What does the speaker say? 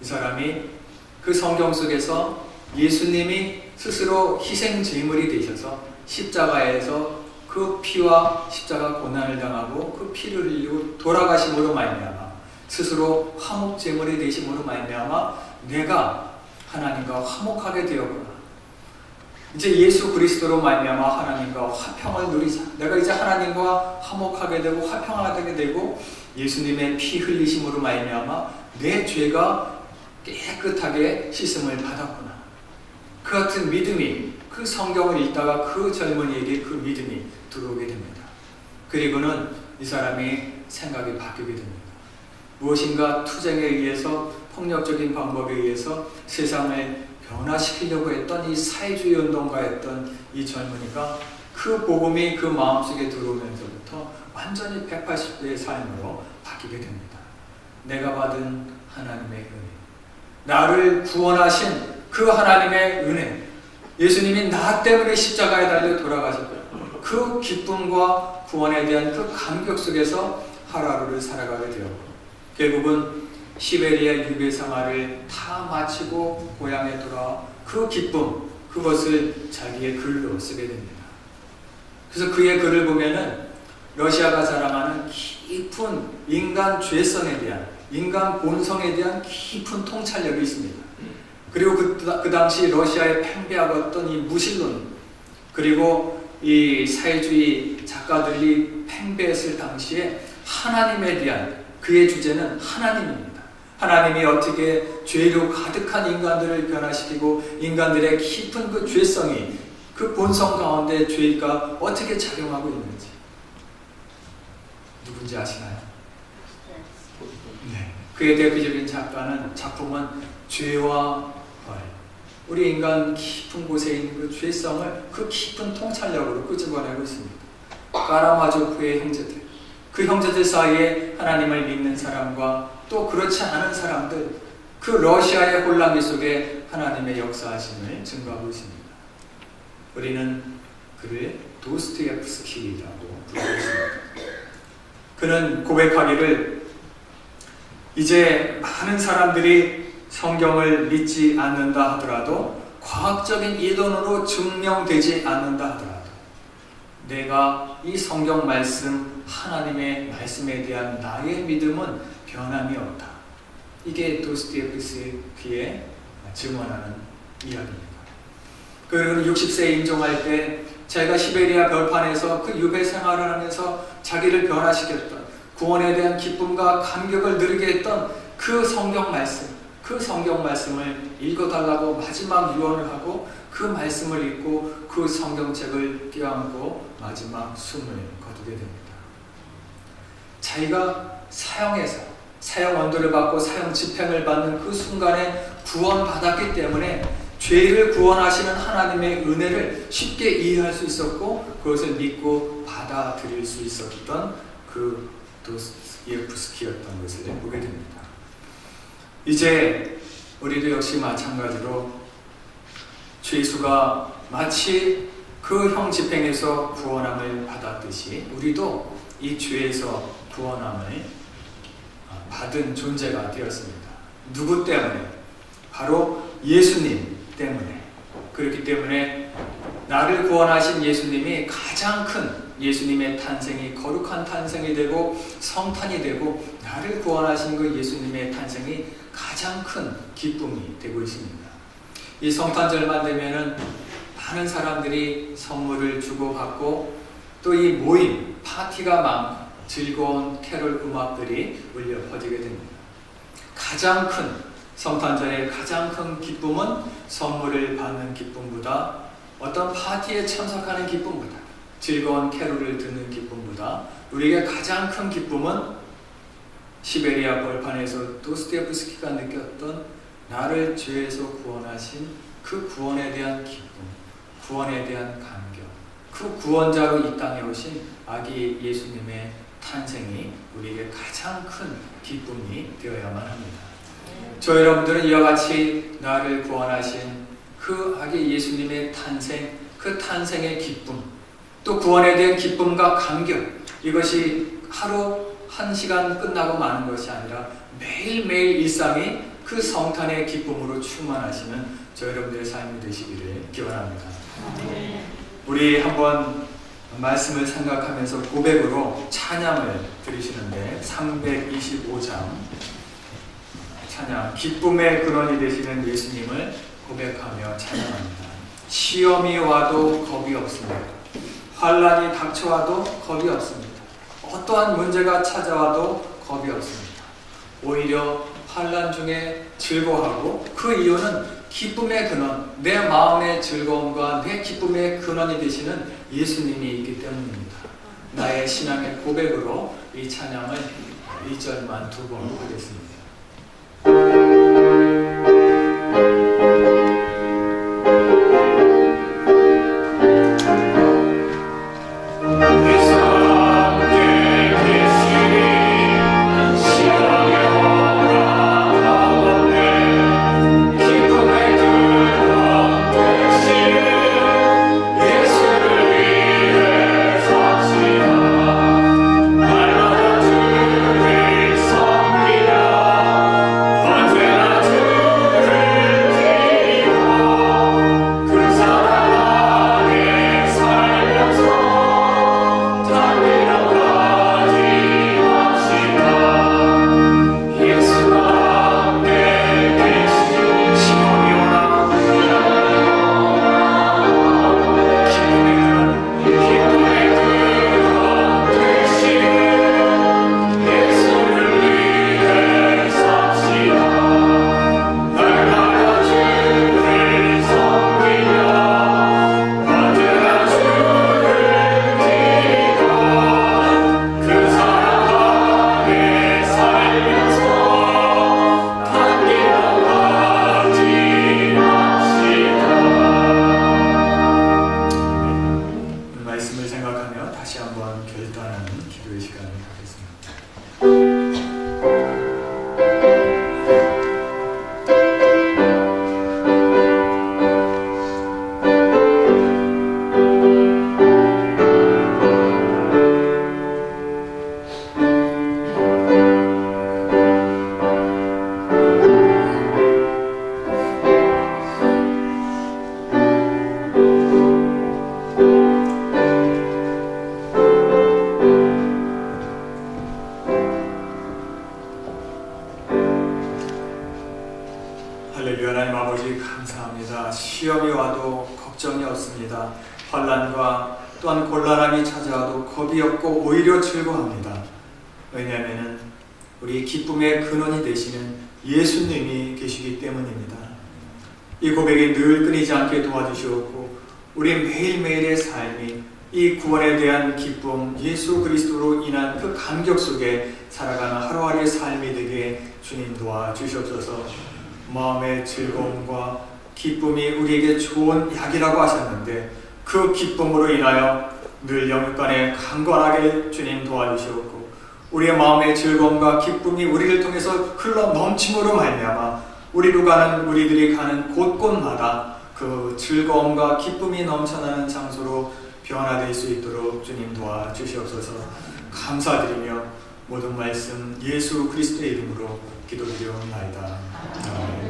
이 사람이 그 성경 속에서 예수님이 스스로 희생 제물이 되셔서 십자가에서 그 피와 십자가 고난을 당하고 그 피를 흘리고 돌아가심으로 말미암아 스스로 화목 제물이 되심으로 말미암아 내가 하나님과 화목하게 되었구나. 이제 예수 그리스도로 말미암아 하나님과 화평을 누리자. 내가 이제 하나님과 화목하게 되고 화평하게 되고 예수님의 피 흘리심으로 말미암아 내 죄가 깨끗하게 씻음을 받았구나. 그 같은 믿음이 그 성경을 읽다가 그 젊은이에게 그 믿음이 들어오게 됩니다. 그리고는 이 사람이 생각이 바뀌게 됩니다. 무엇인가 투쟁에 의해서 폭력적인 방법에 의해서 세상을 변화시키려고 했던 이 사회주의 운동가 했던 이 젊은이가 그 복음이 그 마음속에 들어오면서부터 완전히 180도의 삶으로 바뀌게 됩니다. 내가 받은 하나님의 은혜. 나를 구원하신 그 하나님의 은혜. 예수님이 나 때문에 십자가에 달려 돌아가셨고 그 기쁨과 구원에 대한 그 감격 속에서 하루하루를 살아가게 되었고 결국은 시베리아 유배 생활을 다 마치고 고향에 돌아와 그 기쁨 그것을 자기의 글로 쓰게 됩니다. 그래서 그의 글을 보면은 러시아가 자랑하는 깊은 인간 죄성에 대한 인간 본성에 대한 깊은 통찰력이 있습니다. 그리고 그, 그 당시 러시아에 팽배하던 이 무신론 그리고 이 사회주의 작가들이 팽배했을 당시에 하나님에 대한 그의 주제는 하나님입니다. 하나님이 어떻게 죄로 가득한 인간들을 변화시키고 인간들의 깊은 그 죄성이 그 본성 가운데 죄가 어떻게 작용하고 있는지 누군지 아시나요? 네. 그의 대표적인 작가는 작품은 죄와 벌. 우리 인간 깊은 곳에 있는 그 죄성을 그 깊은 통찰력으로 끄집어내고 있습니다. 까라마조프의 형제들. 그 형제들 사이에 하나님을 믿는 사람과 또 그렇지 않은 사람들, 그 러시아의 혼란기 속에 하나님의 역사하심을 증거하고 있습니다. 우리는 그를 도스토옙스키라고 부르고 있습니다. 그는 고백하기를 이제 많은 사람들이 성경을 믿지 않는다 하더라도 과학적인 이론으로 증명되지 않는다 하더라도 내가 이 성경 말씀 하나님의 말씀에 대한 나의 믿음은 변함이 없다. 이게 도스토옙스키의 증언하는 이야기입니다. 그리고 60세에 임종할 때 자기가 시베리아 별판에서 그 유배 생활을 하면서 자기를 변화시켰던 구원에 대한 기쁨과 감격을 누리게 했던 그 성경 말씀, 그 성경 말씀을 읽어달라고 마지막 유언을 하고 그 말씀을 읽고 그 성경책을 껴안고 마지막 숨을 거두게 됩니다. 자기가 사형에서 사형 원도를 받고 사형 집행을 받는 그 순간에 구원받았기 때문에 죄를 구원하시는 하나님의 은혜를 쉽게 이해할 수 있었고 그것을 믿고 받아들일 수 있었던 그 도스예프스키였던 것을 보게 됩니다. 이제 우리도 역시 마찬가지로 죄수가 마치 그 형 집행에서 구원함을 받았듯이 우리도 이 죄에서 구원함을 받은 존재가 되었습니다. 누구 때문에? 바로 예수님 때문에. 그렇기 때문에 나를 구원하신 예수님이 가장 큰 예수님의 탄생이 거룩한 탄생이 되고 성탄이 되고 나를 구원하신 그 예수님의 탄생이 가장 큰 기쁨이 되고 있습니다. 이 성탄절만 되면은 많은 사람들이 선물을 주고받고 또 이 모임, 파티가 많고 즐거운 캐롤 음악들이 울려 퍼지게 됩니다. 가장 큰 성탄절의 가장 큰 기쁨은 선물을 받는 기쁨보다 어떤 파티에 참석하는 기쁨보다 즐거운 캐롤을 듣는 기쁨보다 우리에게 가장 큰 기쁨은 시베리아 벌판에서 도스토옙스키가 느꼈던 나를 죄에서 구원하신 그 구원에 대한 기쁨, 구원에 대한 감격, 그 구원자로 이 땅에 오신 아기 예수님의 탄생이 우리에게 가장 큰 기쁨이 되어야만 합니다. 저 여러분들은 이와 같이 나를 구원하신 그 아기 예수님의 탄생, 그 탄생의 기쁨, 또 구원에 대한 기쁨과 감격, 이것이 하루 한 시간 끝나고 마는 것이 아니라 매일매일 일상이 그 성탄의 기쁨으로 충만하시는 저 여러분들의 삶이 되시기를 기원합니다. 우리 한번 말씀을 생각하면서 고백으로 찬양을 들으시는데 325장 찬양 기쁨의 근원이 되시는 예수님을 고백하며 찬양합니다. 시험이 와도 겁이 없습니다. 환란이 닥쳐와도 겁이 없습니다. 어떠한 문제가 찾아와도 겁이 없습니다. 오히려 환란 중에 즐거워하고 그 이유는 기쁨의 근원, 내 마음의 즐거움과 내 기쁨의 근원이 되시는 예수님이 있기 때문입니다. 나의 신앙의 고백으로 이 찬양을 2절만 두번 하겠습니다. 다시 한번 결단하는 기도의 시간을 갖겠습니다. 할렐루야 하나님 아버지 감사합니다. 시험이 와도 걱정이 없습니다. 환란과 또한 곤란함이 찾아와도 겁이 없고 오히려 즐거워합니다. 왜냐하면 우리 기쁨의 근원이 되시는 예수님이 계시기 때문입니다. 이 고백이 늘 끊이지 않게 도와주시옵고 우리 매일매일의 삶이 이 구원에 대한 기쁨, 예수 그리스도로 인한 그 감격 속에 살아가는 하루하루의 삶이 되게 주님 도와주시옵소서. 마음의 즐거움과 기쁨이 우리에게 좋은 약이라고 하셨는데 그 기쁨으로 인하여 늘 영육간에 강건하게 주님 도와주시옵고 우리의 마음의 즐거움과 기쁨이 우리를 통해서 흘러 넘침으로 말미암아 우리로 가는 우리들이 가는 곳곳마다 그 즐거움과 기쁨이 넘쳐나는 장소로 변화될 수 있도록 주님 도와주시옵소서 감사드리며 모든 말씀 예수 그리스도의 이름으로 기도드리옵나이다. 아멘.